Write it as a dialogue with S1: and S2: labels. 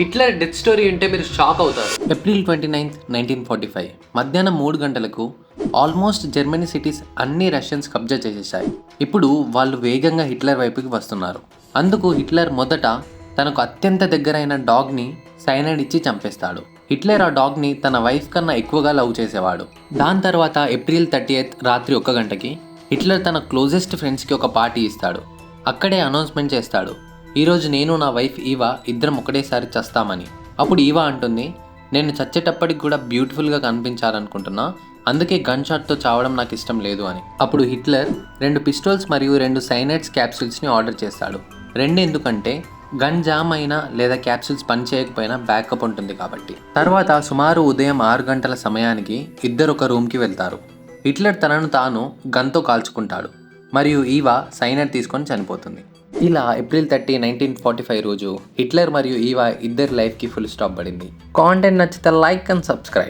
S1: Hitler death story అంటే మీరు shock అవుతారు. April twenty ninth nineteen forty five. మధ్యాహ్నం మూడు గంటలకు ఆల్మోస్ట్ జర్మనీ సిటీస్ అన్ని రష్యన్స్ కబ్జా చేసేసాయి ఇప్పుడు వాళ్ళు వేగంగా హిట్లర్ వైపుకి వస్తున్నారు. అందుకు హిట్లర్ మొదట తనకు అత్యంత దగ్గరైన డాగ్ని సైనైడ్ ఇచ్చి చంపేస్తాడు. హిట్లర్ ఆ డాగ్ని తన వైఫ్ కన్నా ఎక్కువగా లవ్ చేసేవాడు. దాని తర్వాత ఏప్రిల్ థర్టీ ఎయిత్ రాత్రి ఒక్క గంటకి హిట్లర్ తన క్లోజెస్ట్ ఫ్రెండ్స్కి ఒక పార్టీ ఇస్తాడు. అక్కడే అనౌన్స్మెంట్ చేస్తాడు. ఈరోజు నేను నా వైఫ్ ఈవా ఇద్దరం ఒకటేసారి చస్తామని. అప్పుడు ఈవా అంటుంది నేను చచ్చేటప్పటికి కూడా బ్యూటిఫుల్గా కనిపించాలనుకుంటున్నా. అందుకే గన్ షాట్తో చావడం నాకు ఇష్టం లేదు అని. అప్పుడు హిట్లర్ రెండు పిస్టోల్స్ మరియు రెండు సైనైట్స్ క్యాప్సూల్స్ని ఆర్డర్ చేస్తాడు. రెండు ఎందుకంటే గన్ జామ్ అయినా లేదా క్యాప్సూల్స్ పని చేయకపోయినా బ్యాకప్ ఉంటుంది కాబట్టి. తర్వాత సుమారు ఉదయం ఆరు గంటల సమయానికి ఇద్దరు ఒక రూమ్కి వెళ్తారు. హిట్లర్ తనను తాను గన్తో కాల్చుకుంటాడు. మరియు ఈవా సైనర్ తీసుకొని చనిపోతుంది. ఇలా April thirty nineteen forty five రోజు హిట్లర్ మరియు ఈవా ఇద్దరి లైఫ్కి ఫుల్ స్టాప్ పడింది. కాంటెంట్ నచ్చితే లైక్ అండ్ సబ్స్క్రైబ్